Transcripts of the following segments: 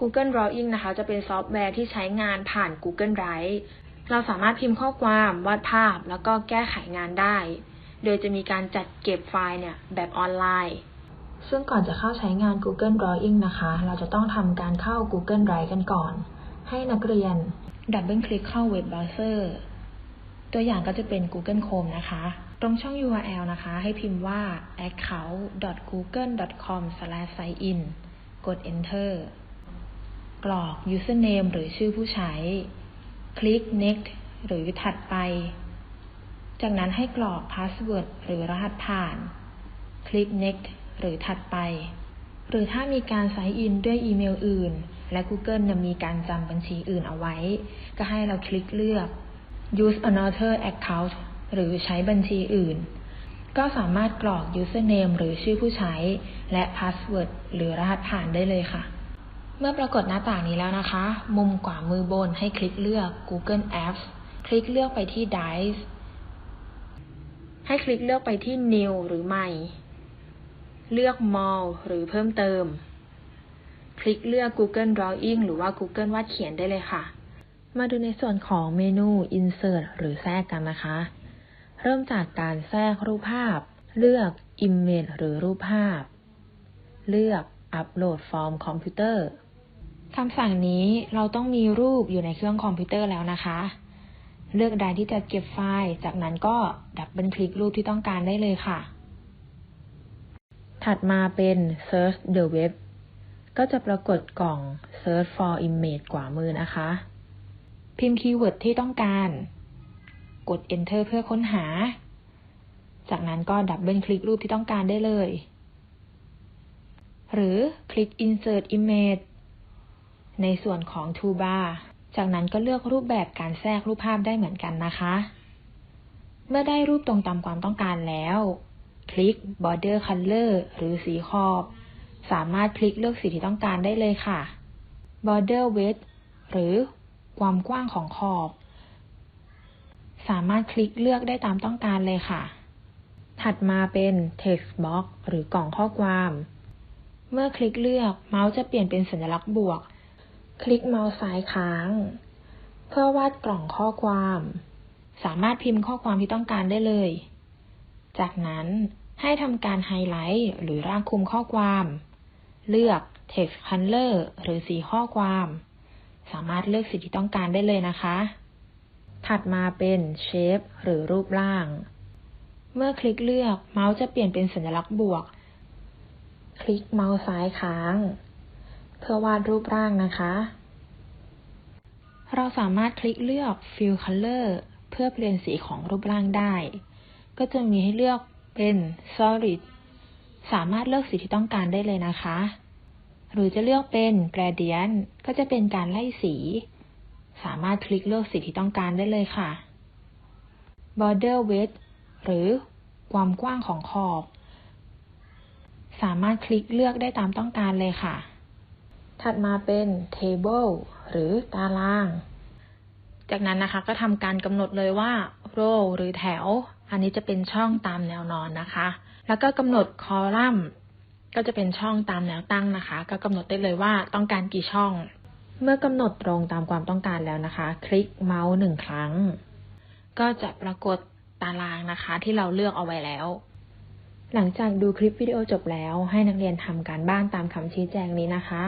Google Drawing นะคะ จะเป็นซอฟต์แวร์ที่ใช้งานผ่าน Google Drive เราสามารถพิมพ์ข้อความวาดภาพแล้วก็แก้ไขงานได้ โดยจะมีการจัดเก็บไฟล์เนี่ยแบบออนไลน์ ซึ่งก่อนจะเข้าใช้งาน Google Drawing นะคะ เราจะต้องทำการเข้า Google Drive กันก่อน ให้นักเรียนดับเบิลคลิกเข้าเว็บเบราว์เซอร์ตัวอย่างก็จะเป็น Google Chrome นะคะ ตรงช่อง URL นะคะ ให้พิมพ์ว่า account.google.com/sign-in กด enter กรอก username หรือชื่อผู้ใช้ คลิก next หรือถัดไป จากนั้นให้กรอก password หรือรหัสผ่าน คลิก next หรือถัดไป หรือถ้ามีการ sign in ด้วยอีเมลอื่น และ Google ยังมีการจำบัญชีอื่นเอาไว้ ก็ให้เราคลิกเลือก use another account หรือใช้บัญชีอื่น ก็สามารถกรอก username หรือชื่อผู้ใช้ และ password หรือรหัสผ่านได้เลยค่ะ เมื่อปรากฏหน้าต่างนี้แล้วนะคะ มุมขวามือบนให้คลิกเลือก Google Apps คลิกเลือกไปที่ Dive ให้คลิกเลือกไปที่ New หรือใหม่ เลือก More หรือเพิ่มเติม คลิกเลือก Google Drawing หรือว่า Google วาดเขียนได้เลยค่ะ มาดูในส่วนของเมนู Insert หรือแทรกกันนะคะ เริ่มจากการแทรกรูปภาพ เลือก Image หรือรูปภาพ เลือก Upload from Computer ค คำสั่งนี้เราต้องมีรูปอยู่ในเครื่องคอมพิวเตอร์แล้วนะคะ เลือกไดที่จะเก็บไฟล์ จากนั้นก็ดับเบิลคลิกรูปที่ต้องการได้เลยค่ะ ถัดมาเป็น Search the Web ก็จะปรากฏกล่อง Search for Image ขวามือนะคะ พิมพ์คีย์เวิร์ดที่ต้องการ กด Enter เพื่อค้นหา จากนั้นก็ดับเบิลคลิกรูปที่ต้องการได้เลย หรือคลิก Insert Image ในส่วนของ Toolbar จากนั้นก็เลือกรูปแบบการแทรกรูปภาพได้เหมือนกันนะคะ เมื่อได้รูปตรงตามความต้องการแล้ว คลิก Border Color หรือสีขอบ สามารถคลิกเลือกสีที่ต้องการได้เลยค่ะ Border Width หรือความกว้างของขอบ สามารถคลิกเลือกได้ตามต้องการเลยค่ะ ถัดมาเป็น Text Box หรือกล่องข้อความ เมื่อคลิกเลือกเมาส์จะเปลี่ยนเป็นสัญลักษณ์บวก คลิกเมาส์ซ้ายค้าง เพื่อวาดกล่องข้อความ สามารถพิมพ์ข้อความที่ต้องการได้เลย จากนั้นให้ทำการไฮไลท์หรือร่างคุมข้อความ เลือก Text Color หรือสีข้อความ สามารถเลือกสีที่ต้องการได้เลยนะคะ ถัดมาเป็น Shape หรือรูปร่าง เมื่อคลิกเลือกเมาส์จะเปลี่ยนเป็นสัญลักษณ์บวก คลิกเมาส์ซ้ายค้าง เพื่อวาดรูปร่างนะคะ เราสามารถคลิกเลือก Fill Color เพื่อเปลี่ยนสีของรูปร่างได้ ก็จะมีให้เลือกเป็น Solid สามารถเลือกสีที่ต้องการได้เลยนะคะ หรือจะเลือกเป็น Gradient ก็จะเป็นการไล่สี สามารถคลิกเลือกสีที่ต้องการได้เลยค่ะ Border Width หรือความกว้างของขอบ สามารถคลิกเลือกได้ตามต้องการเลยค่ะ ถัดมาเป็น Table หรือตาราง จากนั้นนะคะก็ทำการกำหนดเลยว่า row หรือแถว อันนี้จะเป็นช่องตามแนวนอนนะคะ แล้วก็กำหนดคอลัมน์ก็จะเป็นช่องตามแนวตั้งนะคะ ก็กำหนดได้เลยว่าต้องการกี่ช่อง เมื่อกำหนดตรงตามความต้องการแล้วนะคะ คลิกเมาส์หนึ่งครั้ง ก็จะปรากฏตารางนะคะที่เราเลือกเอาไว้แล้ว หลังจากดูคลิปวิดีโอจบแล้ว ให้นักเรียนทำการบ้านตามคำชี้แจงนี้นะคะ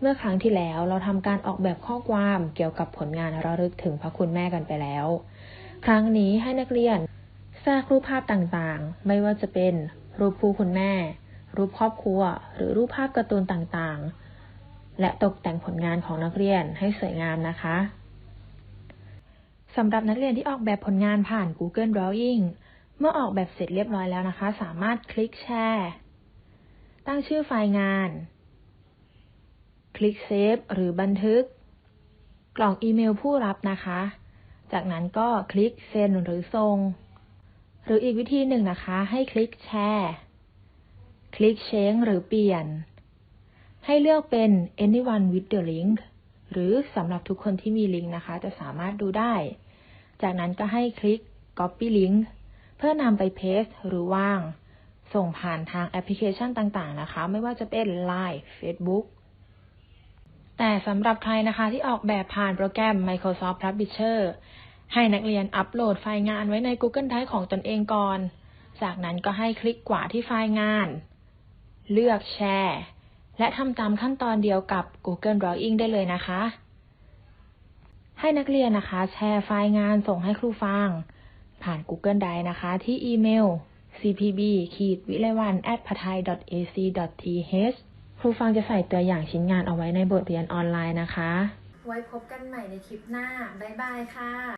เมื่อครั้งที่แล้วเราทำการออกแบบข้อความเกี่ยวกับผลงานระลึกถึงพระคุณแม่กันไปแล้ว ครั้งนี้ให้นักเรียนแทรกรูปภาพต่างๆ ไม่ว่าจะเป็นรูปผู้คุณแม่ รูปครอบครัว หรือรูปภาพการ์ตูนต่างๆ และตกแต่งผลงานของนักเรียนให้สวยงามนะคะสำหรับนักเรียนที่ออกแบบผลงานผ่าน Google Drawing เมื่อออกแบบเสร็จเรียบร้อยแล้วนะคะ สามารถคลิกแชร์ ตั้งชื่อไฟล์งาน คลิกเซฟหรือบันทึกกล่องอีเมลผู้รับนะคะ จากนั้นก็คลิกเซ็นหรือส่ง หรืออีกวิธีหนึ่งนะคะ ให้คลิกแชร์ คลิกเชงหรือเปลี่ยน ให้เลือกเป็น anyone with the link หรือสำหรับทุกคนที่มีลิงก์นะคะ จะสามารถดูได้ จากนั้นก็ให้คลิก copy link เพื่อนำไปเพสหรือว่าง ส่งผ่านทางแอปพลิเคชันต่างๆนะคะ ไม่ว่าจะเป็น Line Facebook แต่สำหรับใครนะคะที่ออกแบบผ่านโปรแกรม Microsoft Publisher ให้นักเรียนอัปโหลดไฟล์งานไว้ใน Google Drive ของตนเองก่อน จากนั้นก็ให้คลิกขวาที่ไฟล์งาน เลือกแชร์ และทำตามขั้นตอนเดียวกับ Google Drawing ได้เลยนะคะ ให้นักเรียนนะคะแชร์ไฟล์งานส่งให้ครูฟัง ผ่าน Google Drive นะคะ ที่อีเมล cpb ขีดวิไลวัน at pathai ac th ครูฟังจะใส่ตัวอย่างชิ้นงานเอาไว้ในบทเรียนออนไลน์นะคะ ไว้พบกันใหม่ในคลิปหน้า บ๊ายบายค่ะ